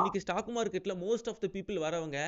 இன்னைக்கு ஸ்டாக் மார்க்கெட்டில் most of the people வரவங்க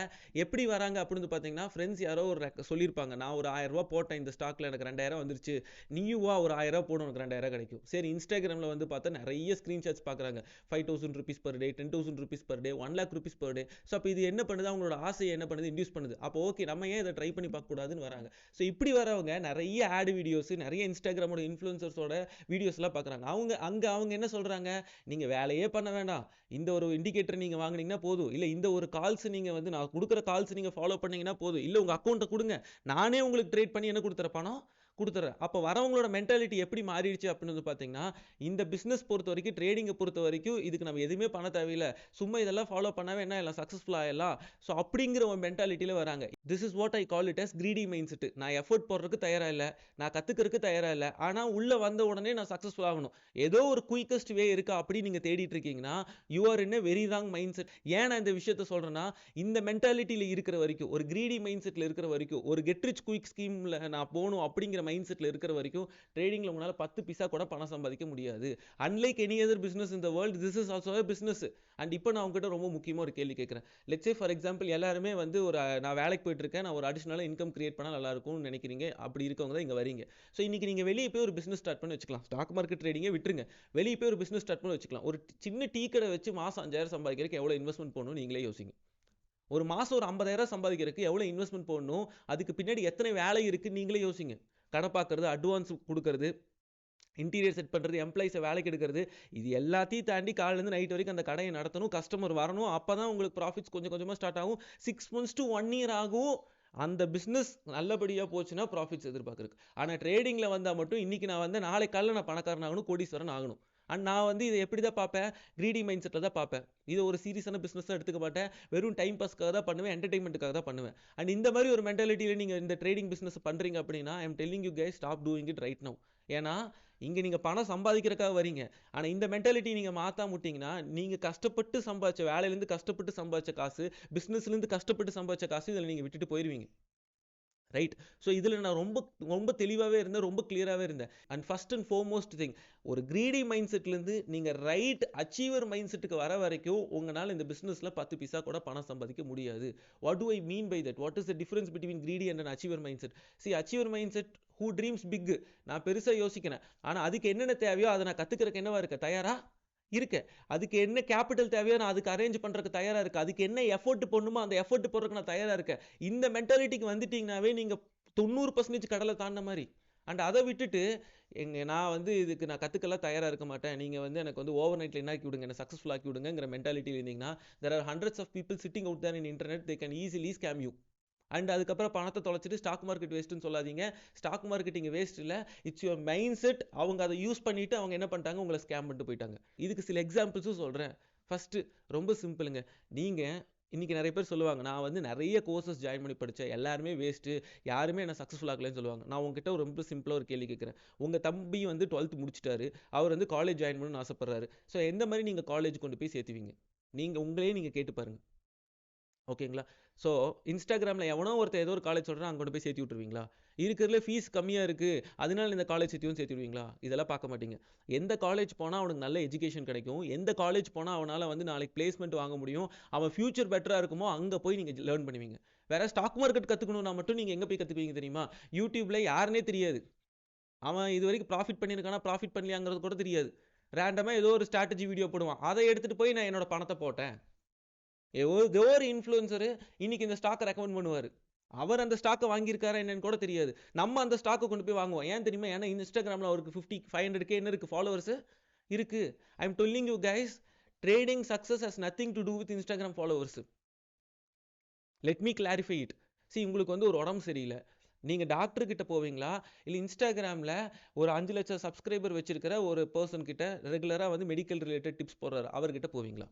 எப்படி வராங்க அப்படின்னு பார்த்தீங்கன்னா ஃப்ரெண்ட்ஸ் யாரோ ஒரு சொல்லியிருப்பாங்க. நான் ஒரு ஆயிரம் ரூபாய் போட்டேன் இந்த ஸ்டாக்ல எனக்கு ரெண்டாயிரம் வந்துருச்சு. நீயும் ஒரு ஆயிரம் ரூபாய் போடும் எனக்கு ரெண்டாயிரம் கிடைக்கும். சரி இன்ஸ்டாகிராமில் வந்து பார்த்தா நிறைய ஸ்க்ரீன்ஷாட்ஸ் பார்க்குறாங்க. Five thousand rupees per day ten thousand rupees per day one lakh rupees per day so அப்போ இது என்ன பண்ணுது? அவங்களோட ஆசையை என்ன பண்ணுது? இன்டியூஸ் பண்ணுது. அப்போ ஓகே நம்ம ஏன் இதை ட்ரை பண்ணி பார்க்கக்கூடாதுன்னு வராங்க. ஸோ இப்படி வரவங்க நிறைய ஆட் வீடியோஸ் நிறைய இன்ஸ்டாகிராமோட இன்ஃப்ளூயன்சர்ஸோட வீடியோஸ்லாம் பார்க்குறாங்க. அவங்க அங்கே அவங்க என்ன சொல்கிறாங்க நீங்கள் வேலையே பண்ண வேண்டாம் இந்த ஒரு இண்டிகேட்டர் நீங்கள் வாங்குனீங்கன்னா போதும். இல்லை இந்த ஒரு கால்ஸ் நீங்கள் வந்து நான் கொடுக்குற கால்ஸ் நீங்கள் ஃபாலோ பண்ணீங்கன்னா போதும். இல்லை உங்கள் அக்கௌண்ட்டை கொடுங்க. நானே உங்களுக்கு ட்ரேட் பண்ணி என்ன கொடுத்துற பணம் கொடுத்துட்றேன் அப்போ வரவங்களோட மென்டாலிட்டி எப்படி மாறிடுச்சு அப்படின்னு வந்து பார்த்தீங்கன்னா இந்த பிஸ்னஸ் பொறுத்த வரைக்கும் ட்ரேடிங்கை பொறுத்த வரைக்கும் இதுக்கு நம்ம எதுவுமே பண்ண தேவையில்லை. சும்மா இதெல்லாம் ஃபாலோ பண்ணவே என்ன எல்லாம் சக்ஸஸ்ஃபுல் ஆகலாம் ஸோ அப்படிங்கிற ஒரு மென்டாலிட்டியில் வராங்க. This is what I call it as greedy mindset நான் எஃபோர்ட் போடுறதுக்கு தயாராக இல்லை நான் கற்றுக்கிறதுக்கு தயாராக இல்லை ஆனால் உள்ளே வந்த உடனே நான் சக்ஸஸ்ஃபுல் ஆகணும். ஏதோ ஒரு குயிக்கஸ்ட் வே இருக்கா அப்படி நீங்கள் தேடிட்டு இருக்கீங்கன்னா you are in very wrong mindset ஏன் நான் இந்த விஷயத்த சொல்கிறேன்னா இந்த மென்டாலிட்டியில் இருக்கிற வரைக்கும் ஒரு கிரீடி மைண்ட் செட்டில் இருக்கிற வரைக்கும் ஒரு கெட்ரிச் குயிக் ஸ்கீமில் நான் போகணும் அப்படிங்கிற மைண்ட் செட்டில் இருக்கிற வரைக்கும் ட்ரேடிங்கில் உங்களால் பத்து பைசா கூட பணம் சம்பாதிக்க முடியாது. அன்லைக் எனி அதர் பிஸ்னஸ் இந்த world this is also business and இப்போ நான் உங்ககிட்ட ரொம்ப முக்கியமாக ஒரு கேள்வி கேட்குறேன். லெட்ஸே ஃபார் எக்ஸாம்பிள் எல்லாருமே வந்து ஒரு நான் வேலைக்கு போயிட்டு இருக்கேன் நான் ஒரு அடிஷனலாக இன்கம் கிரியேட் பண்ணால் நல்லா இருக்கும்னு நினைக்கிறீங்க. அப்படி இருக்கவங்க தான் இங்கே வரீங்க. ஸோ இன்னைக்கு நீங்கள் வெளியே போய் ஒரு பிஸ்னஸ் ஸ்டார்ட் பண்ணி வச்சுக்கலாம். ஸ்டாக் மார்க்கெட் ட்ரேடிங்கே விட்டுருங்க. வெளியே போய் ஒரு பிஸ்னஸ் ஸ்டார்ட் பண்ணி வச்சுக்கலாம். ஒரு சின்ன டீ கடை வச்சு மாதம் அஞ்சாயிரம் சம்பாதிக்கிறதுக்கு எவ்வளோ இன்வெஸ்ட்மெண்ட் போகணும்னு நீங்களே யோசிங்க. ஒரு மாதம் ஒரு ஐம்பதாயிரம் சம்பாதிக்கிறதுக்கு எவ்வளோ இன்வெஸ்ட்மெண்ட் போடணும்? அதுக்கு பின்னாடி எத்தனை வேலை இருக்குது நீங்களே யோசிங்க. கடை பார்க்கறது அட்வான்ஸ் கொடுக்கறது இன்டீரியர் செட் பண்ணுறது எம்ப்ளாயிஸை வேலைக்கு எடுக்கிறது இது எல்லாத்தையும் தாண்டி காலையிலேருந்து நைட் வரைக்கும் அந்த கடையை நடத்தணும் கஸ்டமர் வரணும். அப்போ தான் உங்களுக்கு ப்ராஃபிட்ஸ் கொஞ்சம் கொஞ்சமாக ஸ்டார்ட் ஆகும். Six months to one year ஆகும். அந்த பிஸ்னஸ் நல்லபடியாக போச்சுன்னா ப்ராஃபிட்ஸ் எதிர்பார்க்குறதுக்கு. ஆனால் ட்ரேடிங்கில் வந்தால் மட்டும் இன்றைக்கி நான் வந்து நாளை காலையில் நான் பணக்காரன் ஆகணும் கோடீஸ்வரன் ஆகணும். அண்ட் நான் வந்து இதை எப்படி தான் பார்ப்பேன்? க்ரீடி மைண்ட் செட்டில் தான் பார்ப்பேன். இது ஒரு சீரியஸான பிஸ்னஸாக எடுத்துக்க மாட்டேன். வெறும் டைம் பாஸ்க்காக தான் பண்ணுவேன் என்டர்டைன்மெண்ட்டுக்காக தான் பண்ணுவேன். அண்ட் இந்த மாதிரி ஒரு மென்டாலிட்டியில் நீங்கள் இந்த ட்ரேடிங் பிஸ்னஸ் பண்ணுறீங்க அப்படின்னா I'm telling you okay stop doing it right now. ஏன்னா இங்கே நீங்கள் பணம் சம்பாதிக்கிறதுக்காக வரீங்க. ஆனால் இந்த மென்டாலிட்டி நீங்கள் மாற்ற முட்டிங்கன்னா நீங்கள் கஷ்டப்பட்டு சம்பாதிச்ச வேலையிலேருந்து கஷ்டப்பட்டு சம்பாதிச்ச காசு பிஸ்னஸ்லேருந்து கஷ்டப்பட்டு சம்பாதிச்ச காசு இதில் நீங்கள் விட்டுட்டு போயிடுவீங்க ரைட் ஸோ இதில் நான் ரொம்ப ரொம்ப தெளிவாகவே இருந்தேன் ரொம்ப கிளியராகவே இருந்தேன். And first and foremost thing ஒரு க்ரீடி மைண்ட் செட்லேருந்து நீங்கள் ரைட் அச்சீவர் மைண்ட் செட்டுக்கு வர வரைக்கும் உங்களால் இந்த பிஸ்னஸில் பத்து பைசா கூட பணம் சம்பாதிக்க முடியாது. What do I mean by that what is the difference between greedy and and achiever mindset see achiever mindset who dreams big நான் பெருசாக யோசிக்கிறேன் ஆனால் அதுக்கு என்னென்ன தேவையோ அதை நான் கற்றுக்கிறதுக்கு என்னவா இருக்க? தயாரா? இருக்கு. அதுக்கு என்ன கேபிட்டல் தேவையோ நான் அதுக்கு அரேஞ்ச் பண்ணுறதுக்கு தயாராக இருக்கு. அதுக்கு என்ன எஃபோர்ட் போடணுமோ அந்த எஃபோர்ட் போடுறதுக்கு நான் தயாராக இருக்கேன். இந்த மென்டாலிட்டிக்கு வந்துட்டீங்கனாவே நீங்கள் தொண்ணூறு பர்சன்டேஜ் கடலை தாண்டின மாதிரி. அண்ட் அதை விட்டுட்டு எங்க நான் வந்து இதுக்கு நான் கற்றுக்கலாம் தயாராக இருக்க மாட்டேன். நீங்கள் வந்து எனக்கு வந்து ஓவர் நைட்டில் என்ன ஆக்கி விடுங்க என்ன சக்ஸஸ்ஃபுல் ஆக்கி விடுங்கிற மென்டாலிட்டி இருந்தீங்கன்னா there are hundreds of people sitting out there in internet they can easily scam you and அதுக்கப்புறம் பணத்தை தொலைச்சிட்டு ஸ்டாக் மார்க்கெட் வேஸ்ட்டுன்னு சொல்லாதீங்க. ஸ்டாக் மார்க்கெட்டிங் வேஸ்ட் இல்லை. இட்ஸ் யுவர் மைண்ட் செட் அவங்க அதை யூஸ் பண்ணிவிட்டு அவங்க என்ன பண்ணிட்டாங்க? உங்களை ஸ்கேம் பண்ணிட்டு போயிட்டாங்க. இதுக்கு சில எக்ஸாம்பிள்ஸும் சொல்கிறேன் ஃபஸ்ட்டு ரொம்ப சிம்பிளுங்க நீங்கள் இன்றைக்கி நிறைய பேர் சொல்லுவாங்க நான் வந்து நிறைய கோர்சஸ் ஜாயின் பண்ணி படித்தேன் எல்லாருமே வேஸ்ட்டு யாருமே என்ன சக்ஸஸ்ஃபுல் ஆகலன்னு சொல்லுவாங்க. நான் உங்ககிட்ட ரொம்ப சிம்பிளாக ஒரு கேள்வி கேட்குறேன். உங்கள் தம்பி வந்து டுவெல்த் முடிச்சிட்டாரு. அவர் வந்து காலேஜ் ஜாயின் பண்ணணும்னு ஆசைப்பட்றாரு. ஸோ எந்த மாதிரி நீங்கள் காலேஜ் கொண்டு போய் சேர்த்துவீங்க? நீங்கள் உங்களே நீங்கள் கேட்டு பாருங்கள் ஓகேங்களா? ஸோ இன்ஸ்டாகிராமில் எவனோ ஒருத்தர் ஏதோ ஒரு காலேஜ் சொல்கிறான் அங்கே கொண்டு போய் சேர்த்து விட்ருவீங்களா இருக்கிறதுல ஃபீஸ் கம்மியாக இருக்குது அதனால இந்த காலேஜ் சேர்த்தியும் சேர்த்து விடுவீங்களா? இதெல்லாம் பார்க்க மாட்டீங்க. எந்த காலேஜ் போனால் அவனுக்கு நல்ல எஜுகேஷன் கிடைக்கும். எந்த காலேஜ் போனால் அவனால் வந்து நாளைக்கு பிளேஸ்மெண்ட் வாங்க முடியும். அவன் ஃபியூச்சர் பெட்டராக இருக்குமோ அங்கே போய் நீங்கள் லேர்ன் பண்ணுவீங்க. வேறு ஸ்டாக் மார்க்கெட் கற்றுக்கணும்னா மட்டும் நீங்கள் எங்கே போய் கற்றுக்குவீங்க தெரியுமா? யூடியூப்பில் யாருனே தெரியாது. அவன் இது வரைக்கும் ப்ராஃபிட் பண்ணியிருக்கானா ப்ராஃபிட் பண்ணலையாங்கிறது கூட தெரியாது. ரேண்டமாக ஏதோ ஒரு ஸ்ட்ராட்டஜி வீடியோ போடுவான். அதை எடுத்துகிட்டு போய் நான் என்னோட பணத்தை போட்டேன். ஏதோ ஒரு இன்ஃப்ளூயன்சரு இன்னைக்கு இந்த ஸ்டாக்கை ரெக்கமெண்ட் பண்ணுவார். அவர் அந்த ஸ்டாக்கை வாங்கியிருக்காரா என்னன்னு கூட தெரியாது. நம்ம அந்த ஸ்டாக்கை கொண்டு போய் வாங்குவோம். ஏன் தெரியுமா? ஏன்னா இன்ஸ்டாகிராமில் அவருக்கு ஃபிஃப்டி ஃபைவ் ஹண்ட்ரட் கே என்ன இருக்குது ஃபாலோவர்ஸ் இருக்குது I am telling you guys trading success has nothing to do with Instagram followers let me clarify it see உங்களுக்கு வந்து ஒரு உடம்பு சரியில்லை. நீங்கள் டாக்டர்கிட்ட போவீங்களா? இல்லை இன்ஸ்டாகிராமில் ஒரு அஞ்சு லட்சம் சப்ஸ்கிரைபர் வச்சிருக்கிற ஒரு பர்சன் கிட்ட ரெகுலராக வந்து மெடிக்கல் ரிலேட்டட் டிப்ஸ் போடுறாரு. அவர்கிட்ட போவீங்களா?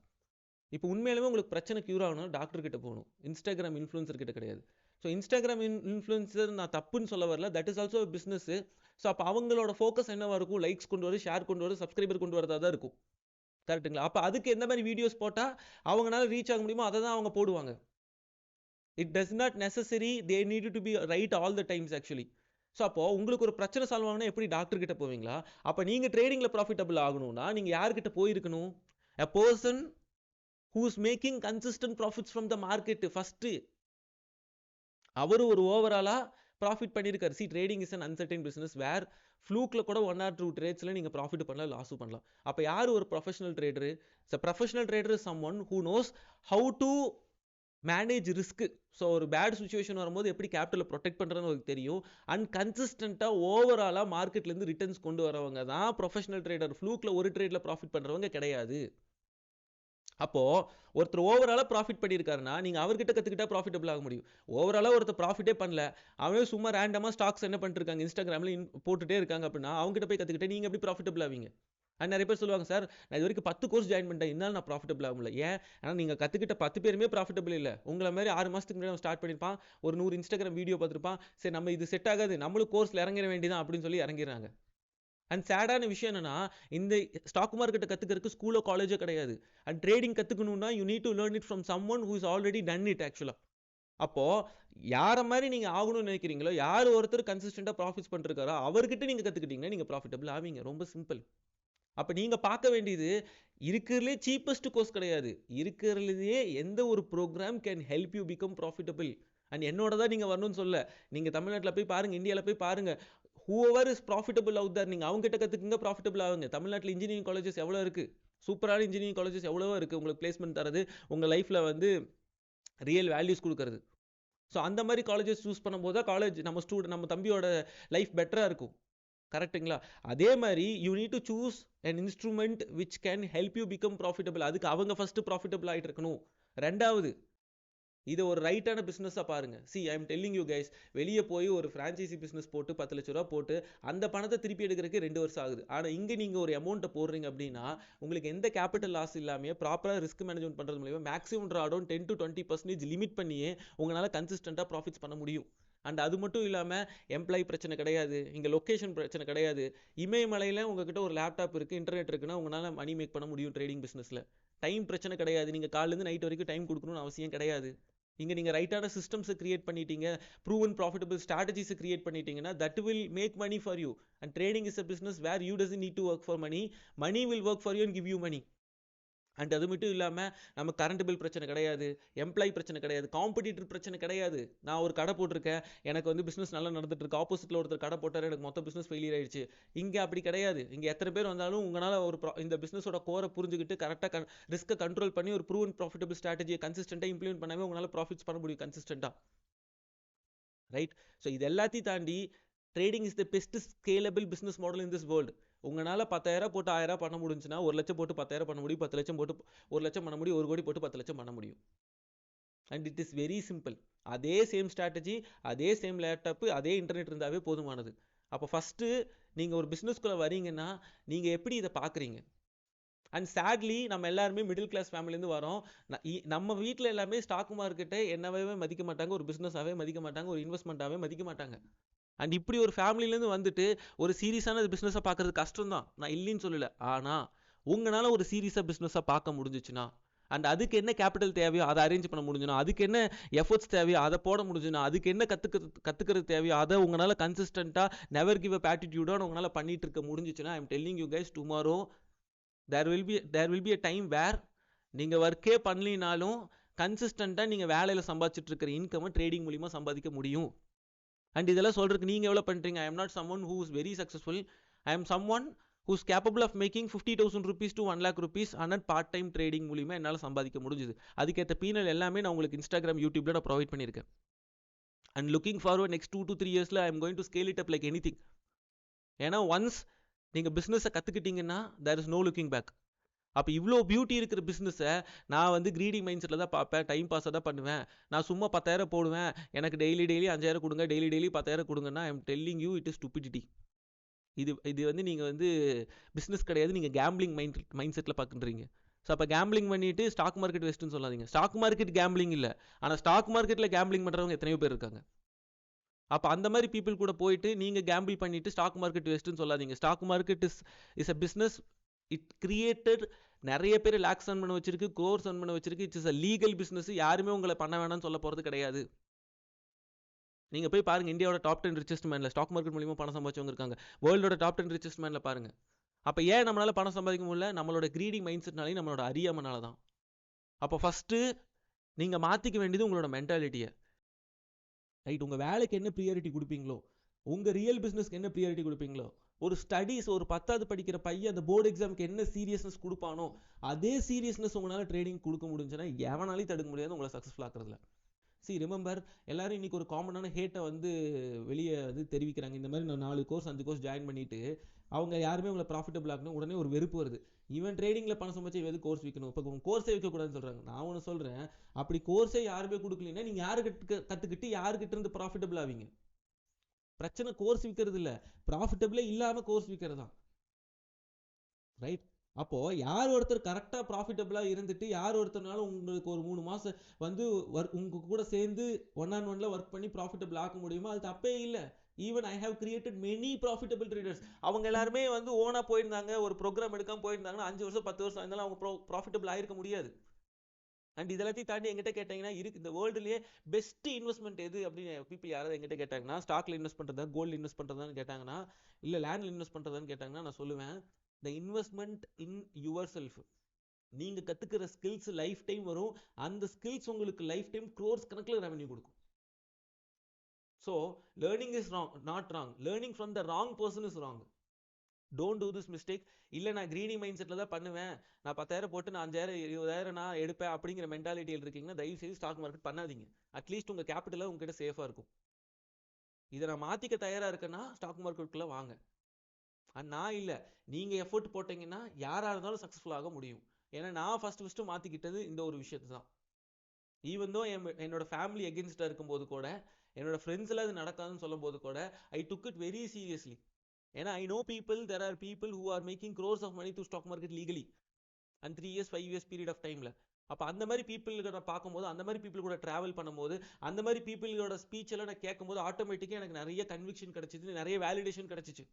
இப்போ உண்மையிலுமே உங்களுக்கு பிரச்சனை க்யூர் ஆகணும் டாக்டர் கிட்ட போகணும். இன்ஸ்டாகிராம் இன்ஃப்ளூன்சர் கிட்ட கிடையாது. ஸோ இன்ஸ்டாகிராம் இன் இன்ஃப்ளூன்சர் நான் தப்புன்னு சொல்ல வரல. That is also business so அப்போ அவங்களோட ஃபோக்கஸ் என்னவா இருக்கும்? லைக்ஸ் கொண்டு வரும் ஷேர் கொண்டு வரும் சப்ஸ்கிரைபர் கொண்டு வரதா தான் இருக்கும். கரெக்ட்டுங்களா அப்போ அதுக்கு எந்த மாதிரி வீடியோஸ் போட்டால் அவங்களால ரீச் ஆக முடியுமோ அதை தான் அவங்க போடுவாங்க. It does not necessary they need to be right all the times actually so அப்போ உங்களுக்கு ஒரு பிரச்சனை சால்வ் ஆகணும்னா எப்படி டாக்டர் கிட்ட போவீங்களா? அப்போ நீங்கள் ட்ரேடிங்கில் ப்ராஃபிட்டபிள் ஆகணும்னா நீங்கள் யார்கிட்ட போயிருக்கணும்? A person who's making consistent profit from the market first அவர் அவரு ஒரு ஓவராலா ப்ராஃபிட் பண்ணியிருக்காரு see trading is an uncertain business where ஃப்ளூக்கில் கூட ஒன் ஆர் டூ ட்ரேட்ஸ்ல நீங்க ப்ராஃபிட் பண்ணலாம் லாஸும் பண்ணலாம். அப்போ யார் ஒரு professional trader professional trader someone who knows how to manage risk so ஒரு பேட் சுச்சுவேஷன் வரும்போது எப்படி கேபிட்டலை ப்ரொடெக்ட் பண்ணுறதுன்னு உங்களுக்கு தெரியும். அண்ட் கன்சிஸ்டண்ட்டாக ஓவராலாக மார்க்கெட்லேருந்து ரிட்டர்ன்ஸ் கொண்டு வரவங்க தான் ப்ரொஃபஷனல் ட்ரேடர் ஃப்ளூக்கில் ஒரு ட்ரேடில் ப்ராஃபிட் பண்ணுறவங்க கிடையாது. அப்போது ஒருத்தர் ஓவராலாக ப்ராஃபிட் பண்ணியிருக்காருன்னா நீங்கள் அவர்கிட்ட கற்றுக்கிட்டா ப்ராஃபிட்டபிள் ஆக முடியும். ஓவராலாக ஒருத்தர் ப்ராஃபிட்டே பண்ணல அவனே சும்மா ரேண்டமாக ஸ்டாக்ஸ் என்ன பண்ணிருக்காங்க இன்ஸ்டாகிராமில் இன் போட்டுகிட்டே இருக்காங்க அப்படின்னா அவங்ககிட்ட போய் கற்றுக்கிட்டே நீங்கள் எப்படி ப்ராஃபிட்டபிள் ஆவீங்க? அண்ட் நிறைய பேர் சொல்லுவாங்க சார் நான் இது வரைக்கும் பத்து கோர்ஸ் ஜாயின் பண்ணிட்டேன் இருந்தாலும் நான் ப்ராஃபிட்டபிள் ஆகல ஏன்? ஆனால் நீங்கள் கற்றுக்கிட்ட பத்து பேருமே ப்ராஃபிட்டபிள் இல்லை. உங்களை மாதிரி ஆறு மாதத்துக்கு முன்னாடி ஸ்டார்ட் பண்ணியிருப்பான் ஒரு நூறு இன்ஸ்டாகிராம் வீடியோ பார்த்துருப்பான். சரி நம்ம இது செட் ஆகாது நம்மளும் கோர்ஸில் இறங்கிட வேண்டியதான் அப்படின்னு சொல்லி இறங்கிடுறாங்க. அண்ட் சேடான விஷயம் என்னன்னா இந்த ஸ்டாக் மார்க்கெட்டை கற்றுக்கிறதுக்கு ஸ்கூலோ காலேஜோ கிடையாது. And trading கற்றுக்கணும்னா you need to learn it from someone who is already done it ஆக்சுவலாக அப்போ யாரை மாதிரி நீங்க ஆகணும்னு நினைக்கிறீங்களோ யார் ஒருத்தர் கன்சிஸ்டண்டா ப்ராஃபிட்ஸ் பண்ணிருக்காரோ அவர்கிட்ட நீங்க கத்துக்கிட்டீங்கன்னா நீங்க ப்ராஃபிட்டபிள் ஆவீங்க. ரொம்ப சிம்பிள் அப்போ நீங்க பார்க்க வேண்டியது இருக்கிறதுலே சீப்பஸ்ட் கோர்ஸ் கிடையாது. இருக்கிறதுலேயே எந்த ஒரு program can help you become profitable and என்னோட தான் நீங்க வரணும்னு சொல்ல. நீங்க தமிழ்நாட்டில் போய் பாருங்க இந்தியாவில் போய் பாருங்க. Whoever is profitable out there நீங்கள் அவங்க கற்றுக்குங்க ப்ராஃபிட்டபிள் ஆகுங்க. தமிழ்நாட்டில் இன்ஜினியரிங் காலேஜஸ் எவ்வளோ இருக்குது சூப்பரான இன்ஜினியரிங் காலேஜஸ் எவ்வளோ இருக்குது உங்களுக்கு பிளேஸ்மெண்ட் தரது உங்கள் லைஃப்ல வந்து ரியல் வேல்யூஸ் கொடுக்கறது. ஸோ அந்த மாதிரி காலேஜஸ் சூஸ் பண்ணும்போது தான் காலேஜ் நம்ம ஸ்டூடெண்ட் நம்ம தம்பியோட லைஃப் பெட்டராக இருக்கும். கரெக்ட்டுங்களா அதே மாதிரி you need to choose an instrument which can help you become profitable அதுக்கு அவங்க ஃபஸ்ட்டு ப்ராஃபிட்டபிள் ஆகிட்டு இருக்கணும் ரெண்டாவது இதை ஒரு ரைட்டான பிஸ்னஸாக பாருங்க. See I am telling you guys வெளியே போய் ஒரு ஃப்ரான்ச்சைசி பிஸ்னஸ் போட்டு பத்து லட்ச ரூபா போட்டு அந்த பணத்தை திருப்பி எடுக்கிறதுக்கு ரெண்டு வருஷம் ஆகுது. ஆனால் இங்கே நீங்கள் ஒரு அமௌண்ட்டை போடுறீங்க அப்படின்னா உங்களுக்கு எந்த கேபிட்டல் லாஸ் இல்லாமல் ப்ராப்பராக ரிஸ்க் மேனேஜ்மெண்ட் பண்ணுறது மூலியமாக maximum drawdown ten to twenty percentage limit பண்ணியே உங்களால் கன்சிஸ்டண்ட்டாக ப்ராஃபிட்ஸ் பண்ண முடியும். அண்ட் அது மட்டும் இல்லாமல் எம்ப்ளாயி பிரச்சனை கிடையாது. இங்கே லொக்கேஷன் பிரச்சனை கிடையாது. இமயமலையில் உங்ககிட்ட ஒரு லேப்டாப் இருக்குது இன்டர்நெட் இருக்குன்னா உங்களால் மணி மேக் பண்ண முடியும் ட்ரேடிங் பிஸ்னஸில் டைம் பிரச்சனை கிடையாது. நீங்கள் காலேருந்து நைட் வரைக்கும் டைம் கொடுக்கணும்னு அவசியம் கிடையாது. இங்கே நீங்கள் ரைட்டான சிஸ்டம்ஸை கிரியேட் பண்ணிட்டீங்க ப்ரூவன் ப்ராஃபிட்டபிள் ஸ்ட்ராட்டஜிஸை கிரியேட் பண்ணிட்டீங்கன்னா that will make money for you and trading is a business where you does need to work for money money will work for you and give you money and அது மட்டும் இல்லாமல் நம்ம current bill பிரச்சனை கிடையாது employee பிரச்சனை கிடையாது competitor பிரச்சனை கிடையாது. நான் ஒரு கடை போட்டிருக்கேன் எனக்கு வந்து பிஸ்னஸ் நல்லா நடந்துட்டு இருக்கு ஆப்போசிட்டில் ஒருத்தர் கடை போட்டார் எனக்கு மொத்த பிஸ்னஸ் ஃபெயிலியர் ஆயிடுச்சு. இங்கே அப்படி கிடையாது. இங்கே எத்தனை பேர் வந்தாலும் உங்களால் ஒரு இந்த பிஸ்னஸோட கோரை புரிஞ்சுக்கிட்டு கரெக்டாக ரிஸ்க்கை கண்ட்ரோல் பண்ணி ஒரு ப்ரூவன் ப்ராஃபிட்டபிள் ஸ்ட்ராட்டஜியை கன்சிஸ்டண்ட்டாக இம்ப்ளிமெண்ட் பண்ணாமல் உங்களால் ப்ராஃபிட்ஸ் பண்ண முடியும் கன்சிஸ்டண்ட்டாக ரைட் ஸோ இது எல்லாத்தையும் தாண்டி trading is the best scalable business model in this world உங்களால் பத்தாயிரம் போட்டு ஆயிரம் பண்ண முடிஞ்சுன்னா ஒரு லட்சம் போட்டு பத்தாயிரம் பண்ண முடியும் பத்து லட்சம் போட்டு ஒரு லட்சம் பண்ண முடியும் ஒரு கோடி போட்டு பத்து லட்சம் பண்ண முடியும். And it is very simple அதே சேம் ஸ்ட்ராட்டஜி அதே சேம் லேப்டாப்பு அதே இன்டர்நெட் இருந்தாவே போதுமானது. அப்போ ஃபஸ்ட்டு நீங்கள் ஒரு பிஸ்னஸ்குள்ளே வரீங்கன்னா நீங்கள் எப்படி இதை பார்க்குறீங்க அண்ட் சேட்லி நம்ம எல்லாருமே மிடில் கிளாஸ் ஃபேமிலிலேருந்து வரோம் நம்ம வீட்டில் எல்லாமே ஸ்டாக் மார்க்கெட்டை என்னவே மதிக்க மாட்டாங்க ஒரு பிஸ்னஸாகவே மதிக்க மாட்டாங்க ஒரு இன்வெஸ்ட்மெண்ட்டாகவே மதிக்க மாட்டாங்க. அண்ட் இப்படி ஒரு ஃபேமிலிலேருந்து வந்துட்டு ஒரு சீரியஸான பிஸ்னஸை பார்க்கறது கஷ்டம் தான் நான் இல்லைன்னு சொல்லலை. ஆனால் உங்களால் ஒரு சீரியஸாக பிஸ்னஸாக பார்க்க முடிஞ்சிச்சுன்னா அண்ட் அதுக்கு என்ன கேபிட்டல் தேவையோ அதை அரேஞ்ச் பண்ண முடிஞ்சுனா அதுக்கு என்ன எஃபர்ட்ஸ் தேவையோ அதை போட முடிஞ்சுனா அதுக்கு என்ன கற்றுக்கிறது கற்றுக்கிறது தேவையோ அதை உங்களால் கன்சிஸ்டண்ட்டாக நெவர் கிவ் அப் ஆட்டிடியூடோட உங்களால் பண்ணிட்டு இருக்க முடிஞ்சிச்சுன்னா I'm telling you guys tomorrow there will be there will be a time where நீங்கள் ஒர்க்கே பண்ணலினாலும் கன்சிஸ்டண்ட்டாக நீங்கள் வேலையில் சம்பாதிச்சிட்டு இருக்கிற இன்கம்மை ட்ரேடிங் மூலிமா சம்பாதிக்க முடியும். அண்ட் இதெல்லாம் சொல்றதுக்கு நீங்கள் எவ்வளோ பண்ணுறீங்க I am not someone who is very successful I am someone who's capable of making fifty thousand rupees to one lakh rupees ஆனால் பார்ட் டைம் ட்ரேடிங் மூலிமா என்னால் சம்பாதிக்க முடிஞ்சுது. அதுக்கேற்ற பீனல் எல்லாமே நான் உங்களுக்கு இன்ஸ்டாகிராம் யூடியூப்ல நான் ப்ரொவைட் பண்ணியிருக்கேன். And looking forward next two to three இயர்ஸில் I am going to scale it up like any thing ஏன்னா ஒன்ஸ் நீங்கள் பிஸ்னஸை கற்றுக்கிட்டீங்கன்னா there is no looking back அப்போ இவ்வளோ பியூட்டி இருக்கிற பிஸ்னஸை நான் வந்து க்ரீடி மைண்ட் செட்டில் தான் பார்ப்பேன் டைம் பாஸாக தான் பண்ணுவேன். நான் சும்மா பத்தாயிரம் போடுவேன். எனக்கு டெய்லி டெய்லி அஞ்சாயிரம் கொடுங்க டெய்லி டெய்லி பத்தாயிரம் கொடுங்கன்னா I'm telling you it is stupidity. இது இது வந்து நீங்கள் வந்து பிஸ்னஸ் கிடையாது. நீங்கள் கேம்பிளிங் மைண்ட் மைண்ட் செட்டில் பார்க்குறீங்க ஸோ அப்போ கேம்பிளிங் பண்ணிட்டு ஸ்டாக் மார்க்கெட் வெஸ்ட்டுன்னு சொல்லாதீங்க. ஸ்டாக் மார்க்கெட் கேம்பிளிங் இல்லை. ஆனால் ஸ்டாக் மார்க்கெட்டில் கேம்பிளிங் பண்ணுறவங்க எத்தனையோ பேர் இருக்காங்க. அப்போ அந்த மாதிரி பீப்புள் கூட போயிட்டு நீங்கள் கேம்பிள் பண்ணிவிட்டு ஸ்டாக் மார்க்கெட் வெஸ்ட்டுன்னு சொல்லாதீங்க. Stock market is is a business it created நிறைய பேர் லேக்ஸ் earn பண்ண வச்சிருக்கு கோர்ஸ் earn பண்ண வச்சிருக்கு. It's is a legal business யாருமே உங்களை பண்ண வேணாம்னு சொல்ல போகிறது கிடையாது. நீங்க போய் பாருங்கள் இந்தியாவோட டாப் டென் ரிச்சஸ்ட் மேனில் ஸ்டாக் மார்க்கெட் மூலியமா பணம் சம்பாதிச்சவங்க இருக்காங்க. வேர்ல்டோட டாப் டென் ரிச்சஸ்ட் மேனில் பாருங்க. அப்ப ஏன் நம்மளால பணம் சம்பாதிக்க முடியல? நம்மளோட கிரீடி மைண்ட் செட்னாலையும் நம்மளோட அறியாமனால தான். அப்போ ஃபர்ஸ்ட் நீங்க மாத்திக்க வேண்டியது உங்களோட மென்டாலிட்டியை ரைட் உங்க வேலைக்கு என்ன ப்ரியாரிட்டி கொடுப்பீங்களோ உங்க ரியல் பிசினஸ்க்கு என்ன ப்ரியாரிட்டி கொடுப்பீங்களோ ஒரு ஸ்டடீஸ் ஒரு பத்தாவது படிக்கிற பையன் அந்த போர்டு எக்ஸாம்க்கு என்ன சீரியஸ்னஸ் கொடுப்பானோ அதே சீரியஸ்னஸ் உங்களால் ட்ரேடிங் கொடுக்க முடிஞ்சுன்னா எவனாலையும் தடுக்க முடியாது உங்களை சக்ஸஸ்ஃபுல் ஆக்குறதுல. சி ரிமெம்பர் எல்லாரும் இன்னைக்கு ஒரு காமனான ஹேட்டை வந்து வெளியே வந்து தெரிவிக்கிறாங்க. இந்த மாதிரி நான் நாலு கோர்ஸ் அஞ்சு கோர்ஸ் ஜாயின் பண்ணிட்டு அவங்க யாருமே உங்களை ப்ராஃபிட்டபிள் ஆகணும் உடனே ஒரு வெறுப்பு வருது. இவன் ட்ரேடிங்கில் பணம் சம்பாதிச்சு எது கோர்ஸ் விற்கணும் இப்போ உங்கள் கோர்ஸே விற்கக்கூடாதுன்னு சொல்கிறாங்க நான் ஒன்று சொல்கிறேன் அப்படி கோர்ஸே யாருமே கொடுக்கலன்னா நீங்கள் யாரு கற்றுக்கிட்டு யாருக்கிட்ட இருந்து ப்ராஃபிட்டபிள் ஆவீங்க? பிரச்சனை கோர்ஸ் விற்கிறது இல்லை ப்ராஃபிட்டபிளே இல்லாமல் கோர்ஸ் விற்கிறது தான் ரைட் அப்போ யார் ஒருத்தர் கரெக்டாக ப்ராஃபிட்டபிளாக இருந்துட்டு யார் ஒருத்தர்னாலும் உங்களுக்கு ஒரு மூணு மாதம் வந்து ஒர்க் உங்கள் கூட சேர்ந்து ஒன் ஆன் ஒன்ல ஒர்க் பண்ணி ப்ராஃபிட்டபிள் ஆக்க முடியுமோ? அது தப்பே இல்லை. Even I have created many profitable traders அவங்க எல்லாருமே வந்து ஓனாக போயிருந்தாங்க ஒரு ப்ரோக்ராம் எடுக்காம போயிருந்தாங்கன்னா அஞ்சு வருஷம் பத்து வருஷம் இருந்தாலும் அவங்க ப்ரோ ப்ராஃபிட்டபிள் ஆகிருக்க முடியாது. அண்ட் இதெல்லாத்தையும் தாண்டி எங்கிட்ட கேட்டீங்கன்னா இருக்கு இந்த வேர்ல்டுலயே பெஸ்ட் இன்வெஸ்ட்மெண்ட் எது அப்படின்னு பீப்பிள் யாராவது எங்கிட்ட கேட்டாங்கன்னா ஸ்டாக்ல இன்வெஸ்ட் பண்றதா கோல்டு இன்வெஸ்ட் பண்றதான்னு கேட்டாங்கன்னா இல்ல லேண்ட்ல இன்வெஸ்ட் பண்றதான்னு கேட்டாங்கன்னா நான் சொல்லுவேன் the investment in yourself நீங்க கத்துக்கிற ஸ்கில்ஸ் லைஃப் டைம் வரும். அந்த ஸ்கில்ஸ் உங்களுக்கு லைஃப் டைம் க்ரோர்ஸ் கணக்கில் ரெவன்யூ கொடுக்கும். So learning is wrong not wrong learning from the wrong person is wrong don't do this mistake இல்லை நான் க்ரீனி மைண்ட் செட்டில் தான் பண்ணுவேன். நான் பத்தாயிரம் போட்டு நான் அஞ்சாயிரம் இருபதாயிரம் நான் எடுப்பேன் அப்படிங்கிற மென்டாலிட்டியில் இருக்கீங்கன்னா தயவு செய்து ஸ்டாக் மார்க்கெட் பண்ணாதீங்க அட்லீஸ்ட் உங்கள் கேபிட்டலாக உங்ககிட்ட சேஃபாக இருக்கும். இதை நான் மாற்றிக்க தயாராக இருக்கேன்னா ஸ்டாக் மார்க்கெட்டுக்குள்ளே வாங்க. நான் இல்லை. நீங்கள் எஃபோர்ட் போட்டீங்கன்னா யாராக இருந்தாலும் சக்ஸஸ்ஃபுல் ஆக முடியும். ஏன்னா நான் ஃபர்ஸ்ட் ஃபஸ்ட்டு மாற்றிக்கிட்டது இந்த ஒரு விஷயத்து தான். ஈவன் தோ என் என்னோட ஃபேமிலி எகென்ஸ்டாக இருக்கும்போது கூட என்னோட ஃப்ரெண்ட்ஸில் அது நடக்காதுன்னு சொல்லும் போது கூட I took it very seriously ஏன்னா I know people there are people who are making crores of money to stock market legally and three years five years period of டைமில் அப்போ அந்த மாதிரி பீப்புள்கிட்ட நான் பார்க்கும்போது அந்த மாதிரி பீப்புள் கூட ட்ராவல் பண்ணும்போது அந்த மாதிரி பீப்புளோட ஸ்பீச் எல்லாம் நான் கேட்கும்போது ஆட்டோமேட்டிக்காக எனக்கு நிறைய கன்விக்ஷன் கிடைச்சிது நிறைய வேலிடேஷன் கிடச்சிச்சு.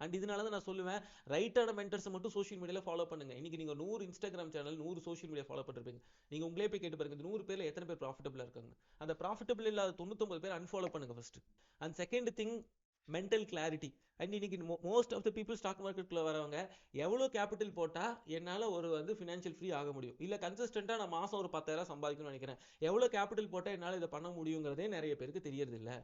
அண்ட் இதனால தான் நான் சொல்லுவேன் ரைட்டான மென்டர்ஸை மட்டும் சோஷியல் மீடியாவில் ஃபாலோ பண்ணுங்க. இன்றைக்கி நீங்கள் நூறு இன்ஸ்டாகிராம் சேனல் நூறு சோஷியல் மீடியா ஃபாலோ பண்ணிருப்பீங்க நீங்கள் உங்களே போய் கேட்டு பாருங்க இந்த நூறு பேரில் எத்தனை பேர் ப்ராஃபிட்டபிளாக இருக்காங்க. அந்த ப்ராஃபிட்டபிள் இல்லாத தொண்ணூத்தொம்பது பேர் அன்ஃபாலோ பண்ணுங்க first and second thing mental clarity and இன்னைக்கு most of the people stock மார்க்கெட்டில் வரவங்க எவ்வளோ கேபிட்டல் போட்டால் என்னால் ஒரு வந்து ஃபினான்ஷியல் ஃப்ரீ ஆக முடியும்? இல்லை கன்சிஸ்டண்ட்டாக நான் மாதம் ஒரு பத்தாயிரம் சம்பாதிக்கணும்னு நினைக்கிறேன். எவ்வளோ கேபிட்டல் போட்டால் என்னால் இதை பண்ண முடியுங்கிறதே நிறைய பேருக்கு தெரியறது இல்லை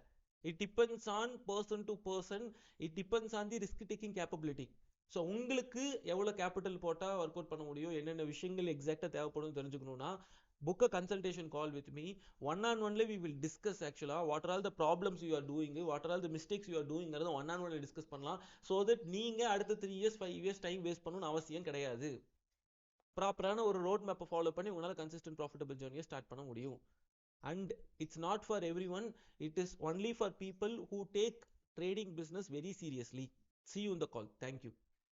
it depends on person to person it depends on the risk taking capability so உங்களுக்கு எவ்வளோ கேபிட்டல் போட்டால் ஒர்க் அவுட் பண்ண முடியும்? என்னென்ன விஷயங்கள் எக்ஸாக்டாக தேவைப்படும் தெரிஞ்சுக்கணும்னா book a consultation call with me. One on only we will discuss ஆக்சுவலாக what are all the problems you are doing what are all the mistakes you are டூயிங்கிறத one on ஒன்ல discuss பண்ணலாம். ஸோ தட் நீங்க அடுத்த three years five years time waste பண்ணணும்னு அவசியம் கிடையாது. ப்ராப்பரான ஒரு ரோட் மேப்பை ஃபாலோ பண்ணி உங்களால் கன்சிஸ்டன்ட் ப்ராஃபிட்டபிள் ஜேர்னியை ஸ்டார்ட் பண்ண முடியும். And it's not for everyone it is only for people who take trading business very seriously see you இந்த கால் தேங்க்யூ